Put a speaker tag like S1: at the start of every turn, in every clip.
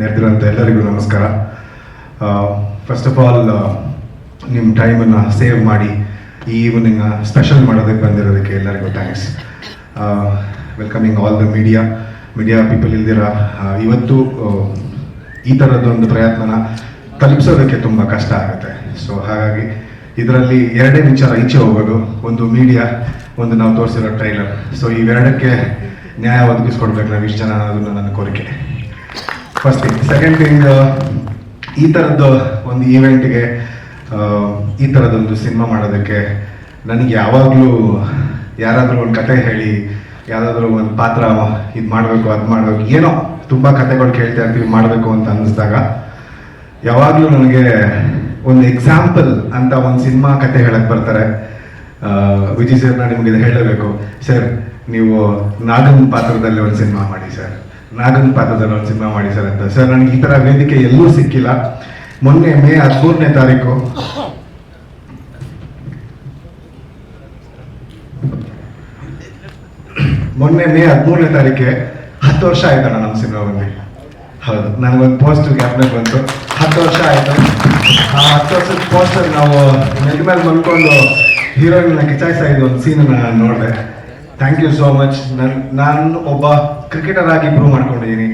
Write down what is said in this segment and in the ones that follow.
S1: ನೆರೆದಿರೋಂಥ ಎಲ್ಲರಿಗೂ ನಮಸ್ಕಾರ. First of all ನಿಮ್ಮ ಟೈಮನ್ನು ಸೇವ್ ಮಾಡಿ ಈ ಈವ್ನಿಂಗ್ ಸ್ಪೆಷಲ್ ಮಾಡೋದಕ್ಕೆ ಬಂದಿರೋದಕ್ಕೆ ಎಲ್ಲರಿಗೂ thanks welcoming all the media media people ಇಲ್ದಿರ ಇವತ್ತು ಈ ಥರದ್ದೊಂದು ಪ್ರಯತ್ನನ ತಲುಪಿಸೋದಕ್ಕೆ ತುಂಬ ಕಷ್ಟ ಆಗುತ್ತೆ. ಸೊ ಹಾಗಾಗಿ ಇದರಲ್ಲಿ ಎರಡೇ ವಿಚಾರ ಈಚೆ ಹೋಗೋದು. ಒಂದು ಮೀಡಿಯಾ ಒಂದು ನಾವು ತೋರಿಸಿರೋ ಟ್ರೈಲರ್ ಸೊ ಇವೆರಡಕ್ಕೆ ನ್ಯಾಯ ಒದಗಿಸ್ಕೊಡ್ಬೇಕು ನಾವು ಇಷ್ಟು ಜನ ಅನ್ನೋದನ್ನ ನನ್ನ ಕೋರಿಕೆ. ಫಸ್ಟ್ ಥಿಂಗ್ ಸೆಕೆಂಡ್ ಥಿಂಗ್ ಈ ಥರದ್ದು ಒಂದು ಈವೆಂಟ್ಗೆ ಈ ಥರದೊಂದು ಸಿನಿಮಾ ಮಾಡೋದಕ್ಕೆ ನನಗೆ ಯಾವಾಗಲೂ ಯಾರಾದರೂ ಒಂದು ಕತೆ ಹೇಳಿ, ಯಾರಾದರೂ ಒಂದು ಪಾತ್ರ ಇದು ಮಾಡಬೇಕು, ಅದು ಮಾಡಬೇಕು, ಏನೋ ತುಂಬ ಕತೆಗಳು ಕೇಳ್ತಾ ಇರ್ತೀವಿ, ಮಾಡಬೇಕು ಅಂತ ಅನ್ನಿಸ್ದಾಗ, ಯಾವಾಗಲೂ ನನಗೆ ಒಂದು ಎಕ್ಸಾಂಪಲ್ ಅಂತ ಒಂದು ಸಿನಿಮಾ ಕತೆ ಹೇಳಕ್ಕೆ ಬರ್ತಾರೆ. ವಿಜಯ್ ಸರ್ ನಾನು ನಿಮಗೆ ಇದು ಹೇಳಬೇಕು ಸರ್ ನೀವು ನಾಗನ್ ಪಾತ್ರದಲ್ಲಿ ಒಂದು ಸಿನಿಮಾ ಮಾಡಿ ಸರ್ ನಾಗನ್ ಪಾತ್ರದಲ್ಲಿ ಒಂದು ಸಿನಿಮಾ ಮಾಡಿ ಸರ್ ಅಂತ. ಸರ್, ನನಗೆ ಈ ಥರ ವೇದಿಕೆ ಎಲ್ಲೂ ಸಿಕ್ಕಿಲ್ಲ. ಮೊನ್ನೆ ಮೇ ಹದಿಮೂರನೇ ತಾರೀಕು. ಮೊನ್ನೆ ಮೇ ಹದಿಮೂರನೇ ತಾರೀಕೆ ಹತ್ತು ವರ್ಷ ಆಯ್ತಣ್ಣ ನಮ್ಮ ಸಿನಿಮಾ ಬಂದು. ಹೌದು, ನನಗೊಂದು ಪೋಸ್ಟ್ ಗ್ಯಾಪ್ನಾಗ ಬಂತು. ಹತ್ತು ವರ್ಷ ಆಯ್ತು. ಆ ಹತ್ತು ವರ್ಷದ ಪೋಸ್ಟರ್ ನಾವು ನೆಲ ಮೇಲೆ ಮಲ್ಕೊಂಡು ಹೀರೋಯಿನ್ನ ಕಿಚಾಯಿಸ್ತಾ ಇದ್ದ ಒಂದು ನಾನು ನೋಡಿದೆ. ಥ್ಯಾಂಕ್ ಯು ಸೋ ಮಚ್ ನನ್, ನಾನು ಒಬ್ಬ ಕ್ರಿಕೆಟರ್ ಆಗಿ ಪ್ರೂವ್ ಮಾಡ್ಕೊಂಡಿದ್ದೀನಿ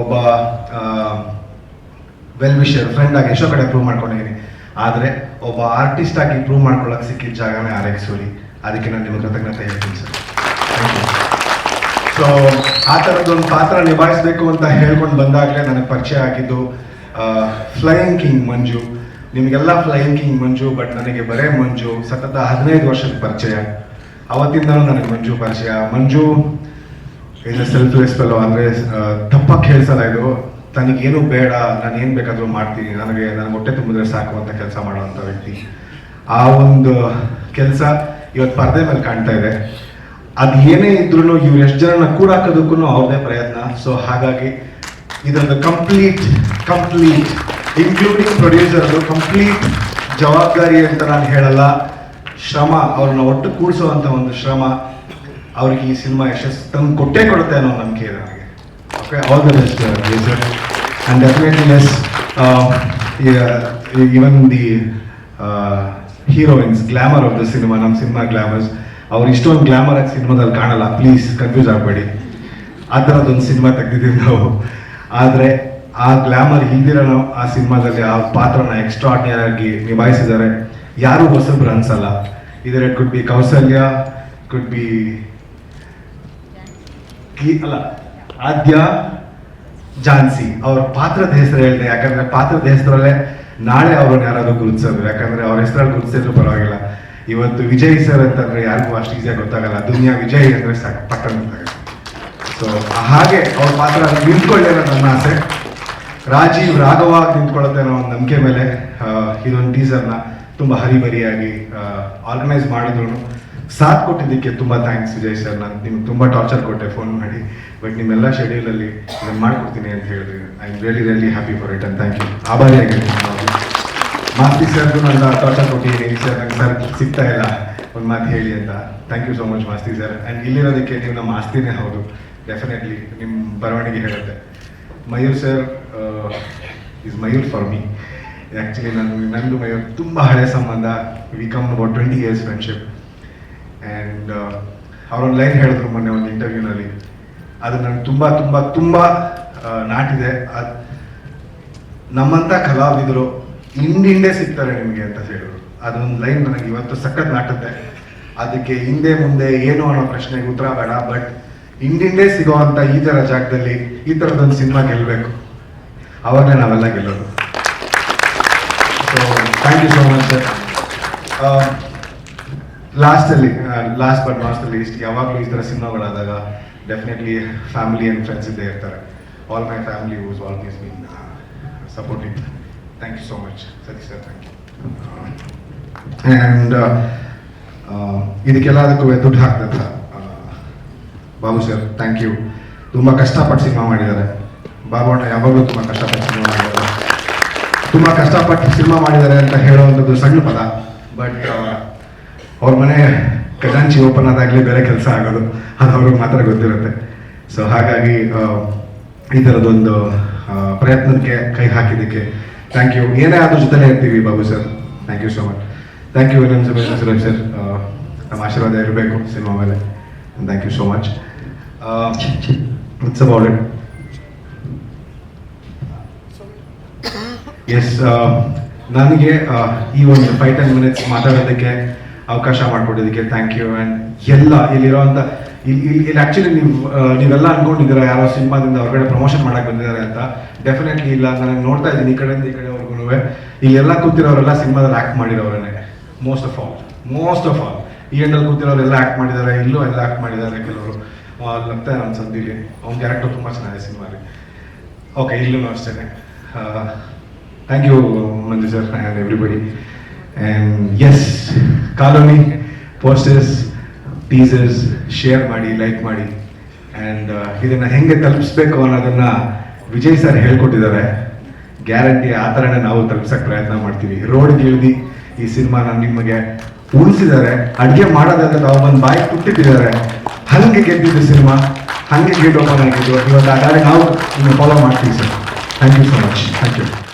S1: ಒಬ್ಬ ವೆಲ್ ವಿಷರ್ ಫ್ರೆಂಡ್ ಆಗಿ ಎಷ್ಟೋ ಕಡೆ ಪ್ರೂವ್ ಮಾಡ್ಕೊಂಡಿದ್ದೀನಿ ಆದರೆ ಒಬ್ಬ ಆರ್ಟಿಸ್ಟ್ ಆಗಿ ಪ್ರೂವ್ ಮಾಡ್ಕೊಳ್ಳೋಕೆ ಸಿಕ್ಕಿದ ಜಾಗನೇ ಆರ್ ಎಕ್ಸ್ ಅದಕ್ಕೆ ನಾನು ನಿಮಗೆ ಕೃತಜ್ಞತೆ ಹೇಳ್ತೀನಿ ಸರ್. ಸೊ ಆ ಥರದ್ದೊಂದು ಪಾತ್ರ ನಿಭಾಯಿಸಬೇಕು ಅಂತ ಹೇಳ್ಕೊಂಡು ಬಂದಾಗಲೇ ನನಗೆ ಪರಿಚಯ ಆಗಿದ್ದು ಫ್ಲೈಯಿಂಗ್ ಕಿಂಗ್ ಮಂಜು. ನಿಮಗೆಲ್ಲ ಫ್ಲೈಯಿಂಗ್ ಕಿಂಗ್ ಮಂಜು ಬಟ್ ನನಗೆ ಬರೇ ಮಂಜು. ಸತತ ಹದಿನೈದು ವರ್ಷದ ಪರಿಚಯ. ಅವತ್ತಿಂದನೂ ನನಗೆ ಮಂಜು ಪರಿಚಯ. ಮಂಜು, ಇದು ಸೆಲ್ಫ್ ರೆಸ್ಪೆಲ್ಲೋ ಅಂದರೆ ತಪ್ಪಾಗಿ ಕೇಳಿಸಲ್ಲ ಇದು. ತನಗೇನು ಬೇಡ ನಾನು ಏನು ಬೇಕಾದರೂ ಮಾಡ್ತೀನಿ. ನನಗೆ ನನಗೆ ಹೊಟ್ಟೆ ತುಂಬಿದ್ರೆ ಸಾಕು ಅಂತ ಕೆಲಸ ಮಾಡುವಂಥ ವ್ಯಕ್ತಿ. ಆ ಒಂದು ಕೆಲಸ ಇವತ್ತು ಪರದೆ ಮೇಲೆ ಕಾಣ್ತಾ ಇದೆ. ಅದು ಏನೇ ಇದ್ರೂ ಇವ್ರು ಎಷ್ಟು ಜನನ ಕೂಡಾಕೋದಕ್ಕೂ ಅವ್ರದೇ ಪ್ರಯತ್ನ. ಸೊ ಹಾಗಾಗಿ ಇದೊಂದು ಕಂಪ್ಲೀಟ್ ಕಂಪ್ಲೀಟ್ ಇನ್ಕ್ಲೂಡಿಂಗ್ ಪ್ರೊಡ್ಯೂಸರ್ದು ಕಂಪ್ಲೀಟ್ ಜವಾಬ್ದಾರಿ ಅಂತ ನಾನು ಹೇಳಲ್ಲ. ಶ್ರಮ ಅವ್ರನ್ನ ಒಟ್ಟು ಕೂಡಿಸುವಂಥ ಒಂದು ಶ್ರಮ ಅವ್ರಿಗೆ ಈ ಸಿನಿಮಾ ಯಶಸ್ಸು ತಂದು ಕೊಟ್ಟೇ ಕೊಡುತ್ತೆ ಅನ್ನೋ ನಂಬಿಕೆ ಇದೆ ನನಗೆ okay all the best sir and definitely yes even the heroines glamour of the cinema ನಮ್ಮ ಸಿನಿಮಾ ಗ್ಲಾಮರ್ಸ್ ಅವ್ರು ಇಷ್ಟೊಂದು ಗ್ಲಾಮರ್ ಆಗಿ ಸಿನಿಮಾದಲ್ಲಿ ಕಾಣಲ್ಲ. ಪ್ಲೀಸ್ ಕನ್ಫ್ಯೂಸ್ ಆಗಬೇಡಿ. ಆ ಥರದ್ದೊಂದು ಸಿನಿಮಾ ತೆಗ್ದಿದ್ದೀವಿ ನಾವು. ಆದರೆ ಆ ಗ್ಲಾಮರ್ ಹಿಂದಿರೋ ಆ ಸಿನಿಮಾದಲ್ಲಿ ಆ ಪಾತ್ರನ ಎಕ್ಸ್ಟ್ರಾರ್ಡಿನರಿ ಆಗಿ ನಿಭಾಯಿಸಿದ್ದಾರೆ. ಯಾರೂ ಹೊಸಬ್ರು ಅನ್ಸಲ್ಲ. ಇದರ could be Kausalya could be ಅಲ್ಲ ಆದ್ಯ ಝಾನ್ಸಿ ಅವ್ರ ಪಾತ್ರದ ಹೆಸರು ಹೇಳಿದೆ, ಯಾಕಂದ್ರೆ ಪಾತ್ರದ ಹೆಸರಲ್ಲೇ ನಾಳೆ ಅವ್ರನ್ನ ಯಾರಾದರೂ ಗುರುತಿಸೋದು ಯಾಕಂದ್ರೆ ಅವ್ರ ಹೆಸರಲ್ಲಿ ಗುರುತಿಸಿದ್ರು ಪರವಾಗಿಲ್ಲ. ಇವತ್ತು ವಿಜಯ್ ಸರ್ ಅಂತಂದ್ರೆ ಯಾರಿಗೂ ಅಷ್ಟು ಈಸಿಯಾಗಿ ಗೊತ್ತಾಗಲ್ಲ. ದುನಿಯಾ ವಿಜಯ್ ಅಂದ್ರೆ ಸಾಕು ಸೊ ಹಾಗೆ ಅವ್ರ ಪಾತ್ರ ನಿಂತ್ಕೊಳ್ಳಿ ಅನ್ನೋ ನನ್ನ ಆಸೆ. ರಾಜೀವ್ ರಾಘವಾಗಿ ನಿಂತ್ಕೊಳ್ಳುತ್ತೆ ಅನ್ನೋ ಒಂದು ನಂಬಿಕೆ ಮೇಲೆ ಇದೊಂದು ಟೀಸರ್ನ ತುಂಬ ಹರಿಬರಿಯಾಗಿ ಆರ್ಗನೈಸ್ ಮಾಡಿದ್ರು ಸಾಥ್ ಕೊಟ್ಟಿದ್ದಕ್ಕೆ ತುಂಬ ಥ್ಯಾಂಕ್ಸ್ ವಿಜಯ್ ಸರ್ ನಾನು ನಿಮ್ಗೆ ತುಂಬ ಟಾರ್ಚರ್ ಕೊಟ್ಟೆ ಫೋನ್ ಮಾಡಿ. ಬಟ್ ನಿಮ್ಮೆಲ್ಲ ಶೆಡ್ಯೂಲಲ್ಲಿ ಇದನ್ನು ಮಾಡ್ಕೊಡ್ತೀನಿ ಅಂತ ಹೇಳಿದ್ರಿ I am really really happy for it and thank you ಆಭಾರಿಯಾಗಿರ್ತೀನಿ ಆಗಿದೆ ಮಾಸ್ತಿ ಸರ್ ನಾನು ಟಾರ್ಚರ್ ಕೊಟ್ಟಿದ್ದೀನಿ. ಸರ್ ನಂಗೆ ಸರ್ ಸಿಗ್ತಾ ಇಲ್ಲ. ಒಂದು ಮಾತು ಹೇಳಿ ಅಂತ. Thank you so much Masthi sir and ಇಲ್ಲಿರೋದಕ್ಕೆ ನೀವು ನಮ್ಮ ಆಸ್ತಿನೇ ಹೌದು. ಡೆಫಿನೆಟ್ಲಿ ನಿಮ್ಮ ಬರವಣಿಗೆ ಹೇಳುತ್ತೆ. Mayur sir is Mayur for me actually ನಾನು ನಂದು ಮೈ ತುಂಬ ಹಳೆ ಸಂಬಂಧ. We come about twenty years friendship and ಅವರೊಂದು ಲೈನ್ ಹೇಳಿದ್ರು ಮೊನ್ನೆ ಒಂದು ಇಂಟರ್ವ್ಯೂನಲ್ಲಿ ಅದು ನನಗೆ ತುಂಬ ತುಂಬ ತುಂಬ ನಾಟಿದೆ. ಅದು ನಮ್ಮಂಥ ಕಲಾವಿದರು ಹಿಂದೆ ಸಿಗ್ತಾರೆ ನಿಮಗೆ ಅಂತ ಹೇಳಿದ್ರು. ಅದೊಂದು ಲೈನ್ ನನಗೆ ಇವತ್ತು ಸಖತ್ ನಾಟುತ್ತೆ. ಅದಕ್ಕೆ ಹಿಂದೆ, ಮುಂದೆ ಏನು ಅನ್ನೋ ಪ್ರಶ್ನೆಗೆ ಉತ್ತರ ಬೇಡ. ಬಟ್ ಹಿಂದಿಂದೆ ಸಿಗೋವಂಥ ಈ ಥರ ಜಾಗದಲ್ಲಿ ಈ ಥರದೊಂದು ಸಿನಿಮಾ ಗೆಲ್ಲಬೇಕು ಅವಾಗಲೇ ನಾವೆಲ್ಲ ಗೆಲ್ಲೋದು. Thank you so much sir ಲಾಸ್ಟಲ್ಲಿ ಲಾಸ್ಟ್ ಬಟ್ ಲಾಸ್ಟಲ್ಲಿ ಲೀಸ್ಟ್ ಯಾವಾಗಲೂ ಈ ಥರ ಸಿನಿಮಾಗಳಾದಾಗ ಡೆಫಿನೆಟ್ಲಿ ಫ್ಯಾಮಿಲಿ ಆ್ಯಂಡ್ ಫ್ರೆಂಡ್ಸ್ ಇದ್ದೇ ಇರ್ತಾರೆ. All my family use always been supporting thank you so much Satish sir thank you and ಇದಕ್ಕೆಲ್ಲದಕ್ಕೂ ದುಡ್ಡು ಹಾಕ್ದಂಥ ಬಾಬು ಸರ್ ಥ್ಯಾಂಕ್ ಯು ತುಂಬ ಕಷ್ಟಪಟ್ಟು ಸಿನಿಮಾ ಮಾಡಿದ್ದಾರೆ. ಬಾಬು ಅಣ್ಣ ಯಾವಾಗಲೂ ತುಂಬ ಕಷ್ಟಪಟ್ಟು ತುಂಬ ಕಷ್ಟಪಟ್ಟು ಸಿನಿಮಾ ಮಾಡಿದ್ದಾರೆ ಅಂತ ಹೇಳುವಂಥದ್ದು ಸಣ್ಣ ಪದ. ಬಟ್ ಅವ್ರ ಮನೆ ಖಜಾಂಚಿ ಓಪನ್ ಆದಾಗಲೇ ಬೇರೆ ಕೆಲಸ ಆಗೋದು, ಅದು ಅವ್ರಿಗೆ ಮಾತ್ರ ಗೊತ್ತಿರುತ್ತೆ. ಸೊ ಹಾಗಾಗಿ ಈ ಥರದೊಂದು ಪ್ರಯತ್ನಕ್ಕೆ ಕೈ ಹಾಕಿದ್ದಕ್ಕೆ ಥ್ಯಾಂಕ್ ಯು ಏನೇ ಆದ್ರೂ ಜೊತೆಲೇ ಇರ್ತೀವಿ Babu sir. Thank you so much thank you ನಮ್ಮ ಸುರೇಶ್ ಸರ್ ನಮ್ಮ ಆಶೀರ್ವಾದ ಇರಬೇಕು ಸಿನಿಮಾ ಮೇಲೆ. Thank you so much it's about it yes ನನಗೆ ಈ ಒಂದು ಫೈವ್ ಟೆನ್ ಮಿನಿಟ್ಸ್ ಮಾತಾಡೋದಕ್ಕೆ ಅವಕಾಶ ಮಾಡಿಕೊಟ್ಟಿದ್ದಕ್ಕೆ ಥ್ಯಾಂಕ್ ಯು ಆ್ಯಂಡ್ ಎಲ್ಲ ಇಲ್ಲಿರೋಂಥ ಇಲ್ಲಿ ಇಲ್ಲಿ ಆ್ಯಕ್ಚುಲಿ ನೀವು ಆ, ನೀವೆಲ್ಲ ಅನ್ಕೊಂಡಿದ್ದೀರಾ ಯಾರೋ ಸಿನಿಮಾದಿಂದ ಹೊರಗಡೆ ಪ್ರಮೋಷನ್ ಮಾಡಕ್ಕೆ ಬಂದಿದ್ದಾರೆ ಅಂತ. ಡೆಫಿನೆಟ್ಲಿ ಇಲ್ಲ ನನಗೆ ನೋಡ್ತಾ ಇದ್ದೀನಿ ಈ ಕಡೆಯಿಂದ ಈ ಕಡೆವರೆಗೂ ಇಲ್ಲೆಲ್ಲ ಕೂತಿರೋರೆಲ್ಲ ಸಿನಿಮಾದಲ್ಲಿ act ಮಾಡಿರೋರೇ most of all most of all ಈ ಎಂಡಲ್ಲಿ ಕೂತಿರೋರೆಲ್ಲ ಆ್ಯಕ್ಟ್ ಮಾಡಿದ್ದಾರೆ ಇಲ್ಲೂ ಎಲ್ಲ ಆ್ಯಕ್ಟ್ ಮಾಡಿದ್ದಾರೆ ಕೆಲವರು. ಲಗ್ತಾ ನಮ್ಮ ಸಂದಿಲಿ ಅವ್ನ ಕ್ಯಾರೆಕ್ಟರ್ ತುಂಬ ಚೆನ್ನಾಗಿದೆ ಸಿನಿಮಾಲಿ. ಓಕೆ ಇಲ್ಲೂ ಅಷ್ಟೇ thank you Manju sir and everybody and S colony posters teasers share ಮಾಡಿ ಲೈಕ್ ಮಾಡಿ. ಆ್ಯಂಡ್ ಇದನ್ನು ಹೆಂಗೆ ತಲುಪಿಸ್ಬೇಕು ಅನ್ನೋದನ್ನು ವಿಜಯ್ ಸರ್ ಹೇಳ್ಕೊಟ್ಟಿದ್ದಾರೆ. ಗ್ಯಾರಂಟಿ ಆ ಥರನೇ ನಾವು ತಲುಪ್ಸಕ್ಕೆ ಪ್ರಯತ್ನ ಮಾಡ್ತೀವಿ. ರೋಡ್ಗೆ ಇಳಿದು ಈ ಸಿನಿಮಾನ ನಿಮಗೆ ಉಳಿಸಿದ್ದಾರೆ. ಅಡುಗೆ ಮಾಡೋದಂತ ನಾವು ಒಂದು ಬಾಯಿ ಕುಟ್ಟಿಟ್ಟಿದ್ದಾರೆ. ಹಂಗೆ ಗೆದ್ದಿದ್ದು ಸಿನಿಮಾ, ಹಂಗೆ ಗೇಟ್ ಓಪನ್ ಆಗಿದ್ದು. ಇವತ್ತು ಆ ನಾವು ಫಾಲೋ ಮಾಡ್ತೀವಿ sir thank you so much thank you